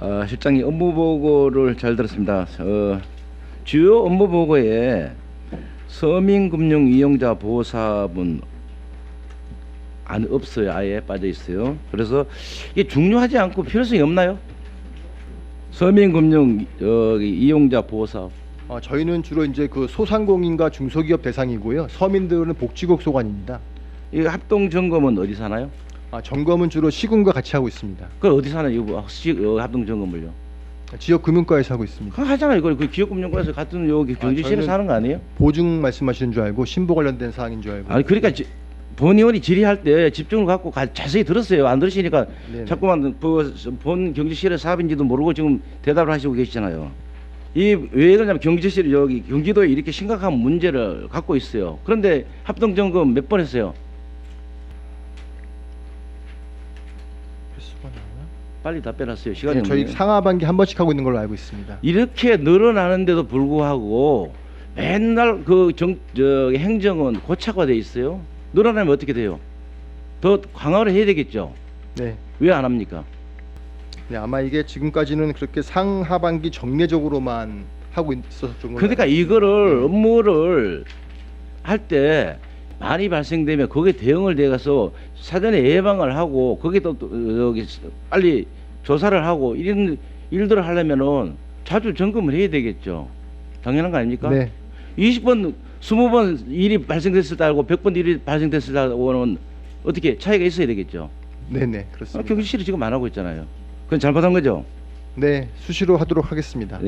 어, 실장님 업무 보고를 잘 들었습니다. 어, 주요 업무 보고에 서민금융 이용자 보호사분 안 없어요. 아예 빠져 있어요. 그래서 이게 중요하지 않고 필요성이 없나요? 서민금융 어, 이용자 보호사 어, 저희는 주로 이제 그 소상공인과 중소기업 대상이고요. 서민들은 복지국 소관입니다. 이 합동 점검은 어디 사나요? 아, 점검은 주로 시군과 같이 하고 있습니다. 그걸 어디 사나요? 이거 시, 어, 합동 점검을요? 지역 금융과에서 하고 있습니다. 그거 하잖아요. 이거 그 기업 금융과에서 같은 여기 경제실에서 저희는- 하는 거 아니에요? 보증 말씀하시는 줄 알고 신보 관련된 사항인 줄 알고. 아니 그러니까 지- 본의원이 질의할 때 집중을 갖고 가, 자세히 들었어요. 안 들으시니까 네네. 자꾸만 그 본 경제실의 사업인지도 모르고 지금 대답을 하시고 계시잖아요. 이 왜 그러냐면 경제실이 여기 경기도에 이렇게 심각한 문제를 갖고 있어요. 그런데 합동 점검 몇 번 했어요? 횟수가 나오나? 빨리 답변하세요. 시간이 네, 저희 없네요. 상하반기 한 번씩 하고 있는 걸로 알고 있습니다. 이렇게 늘어나는데도 불구하고 맨날 그 정, 저, 행정은 고착화돼 있어요. 늘어나면 어떻게 돼요? 더 강화를 해야 되겠죠. 네. 왜 안 합니까? 네, 아마 이게 지금까지는 그렇게 상하반기 정례적으로만 하고 있었던 걸로. 그러니까 이거를 업무를 할 때 많이 발생되면 거기에 대응을 돼가서 사전에 예방을 하고 거기에 또, 또 여기 빨리 조사를 하고 이런 일들을 하려면은 자주 점검을 해야 되겠죠. 당연한 거 아닙니까? 네. 20번, 20번 일이 발생됐을 때하고 100번 일이 발생됐을 때하고는 어떻게 차이가 있어야 되겠죠. 네, 네, 아, 그렇습니다. 경기실이 지금 안 하고 있잖아요. 그건 잘못한 거죠. 네, 수시로 하도록 하겠습니다.